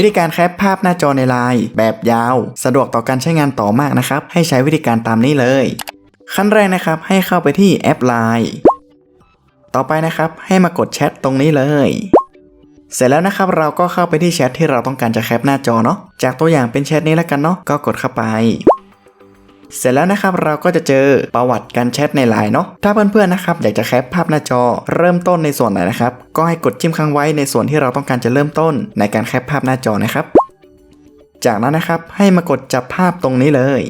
วิธีการแคปภาพหน้าจอในไลน์แบบยาว สะดวกต่อการใช้งานต่อมากนะครับ ให้ใช้วิธีการตามนี้เลย ขั้นแรกนะครับให้เข้าไปที่แอปไลน์ต่อไปนะครับให้มากดแชทตรงนี้เลย เสร็จแล้วนะครับเราก็เข้าไปที่แชทที่เราต้องการจะแคปหน้าจอเนาะจากตัวอย่างเป็นแชทนี้แล้วกันเนาะก็กดเข้าไป เสร็จแล้วนะครับเราก็จะเจอประวัติการแชทในไลน์เนาะถ้าเพื่อนๆนะครับอยากจะแคปภาพหน้าจอ เริ่มต้นในส่วนไหนนะครับก็ให้กดจิ้มค้างไว้ในส่วนที่เราต้องการจะเริ่มต้นในการแคปภาพหน้าจอนะครับ จากนั้นนะครับให้มากดจับภาพตรงนี้เลย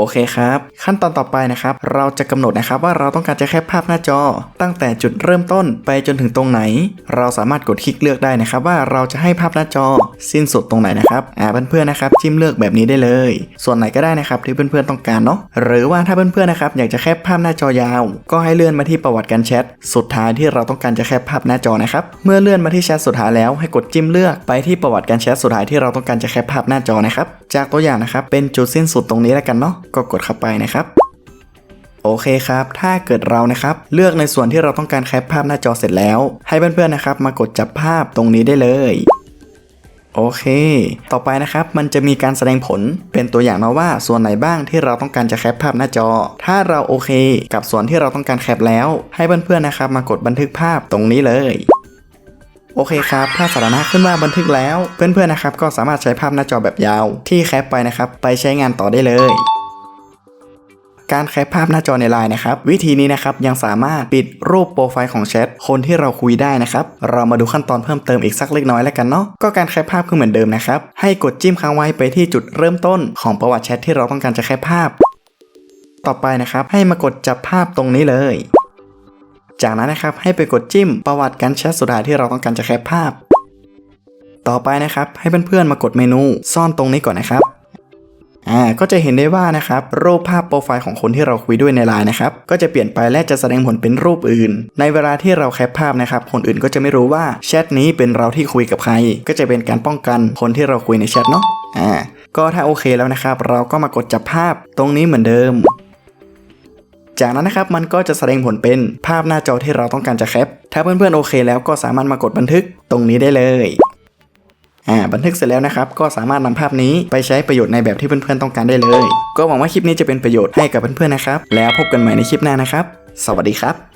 โอเคครับ ขั้นตอนต่อไปนะครับ เราจะกำหนดนะครับว่าเราต้องการจะแคปภาพหน้าจอ ตั้งแต่จุดเริ่มต้นไปจนถึงตรงไหน เราสามารถกดคลิกเลือกได้นะครับ ว่าเราจะให้ภาพหน้าจอ สิ้นสุดตรงไหนนะครับอ่าเพื่อนๆนะครับจิ้มเลือกแบบนี้ได้เลย ส่วนไหนก็ได้นะครับที่เพื่อนๆต้องการเนาะหรือว่าถ้าเพื่อนๆนะครับอยากจะแคปภาพหน้าจอยาว ก็ให้เลื่อนมาที่ประวัติการแชทสุดท้ายที่เราต้องการจะแคปภาพหน้าจอนะครับเมื่อเลื่อนมาที่แชทสุดท้ายแล้วให้กดจิ้มเลือกไปที่ประวัติการแชทสุดท้ายที่เราต้องการจะแคปภาพหน้าจอนะครับจากตัวอย่างนะครับเป็นจุดสิ้นสุดตรงนี้แล้วกันเนาะก็กดเข้าไปนะครับ โอเคครับ ถ้าเกิดเรานะครับ เลือกในส่วนที่เราต้องการแคปภาพหน้าจอเสร็จแล้ว ให้เพื่อนๆนะครับ มากดจับภาพตรงนี้ได้เลยโอเค ต่อไปนะครับ มันจะมีการแสดงผลเป็นตัวอย่างนะว่าส่วนไหนบ้างที่เราต้องการจะแคปภาพหน้าจอ ถ้าเราโอเค กับส่วนที่เราต้องการแคปแล้ว ให้เพื่อนๆนะครับ มากดบันทึกภาพตรงนี้เลย โอเคครับ ถ้าสถานะขึ้นว่าบันทึกแล้ว เพื่อนๆนะครับ ก็สามารถใช้ภาพหน้าจอแบบยาว ที่แคปไปนะครับ ไปใช้งานต่อได้เลย การแคปภาพหน้าจอในไลน์นะครับ วิธีนี้นะครับยังสามารถปิดรูปโปรไฟล์ของแชทคนที่เราคุยได้นะครับ เรามาดูขั้นตอนเพิ่มเติมอีกสักเล็กน้อยแล้วกันเนาะก็การแคปภาพคือเหมือนเดิมนะครับให้กดจิ้มค้างไว้ไปที่จุดเริ่มต้นของประวัติแชทที่เราต้องการจะแคปภาพ ต่อไปนะครับ ให้มากดจับภาพตรงนี้เลย จากนั้นนะครับให้ไปกดจิ้มประวัติการแชทสุดท้ายที่เราต้องการจะแคปภาพ ต่อไปนะครับให้เพื่อนๆมากดเมนูซ่อนตรงนี้ก่อนนะครับ อ่าก็จะเห็นได้ว่านะครับรูปภาพโปรไฟล์ของคนที่เราคุยด้วยในไลน์นะครับก็จะเปลี่ยนไปและจะแสดงผลเป็นรูปอื่น ในเวลาที่เราแคปภาพนะครับคนอื่นก็จะไม่รู้ว่าแชทนี้เป็นเราที่คุยกับใคร ก็จะเป็นการป้องกันคนที่เราคุยในแชทเนาะอ่าก็ถ้าโอเคแล้วนะครับ เราก็มากดจับภาพตรงนี้เหมือนเดิม จากนั้นนะครับมันก็จะแสดงผลเป็นภาพหน้าจอที่เราต้องการจะแคป ถ้าเพื่อนๆโอเคแล้วก็สามารถมากดบันทึกตรงนี้ได้เลย อ่าบันทึกเสร็จแล้วนะครับ ก็สามารถนำภาพนี้ไปใช้ประโยชน์ในแบบที่เพื่อนๆต้องการได้เลย ก็หวังว่าคลิปนี้จะเป็นประโยชน์ให้กับเพื่อนๆนะครับ แล้วพบกันใหม่ในคลิปหน้านะครับ สวัสดีครับ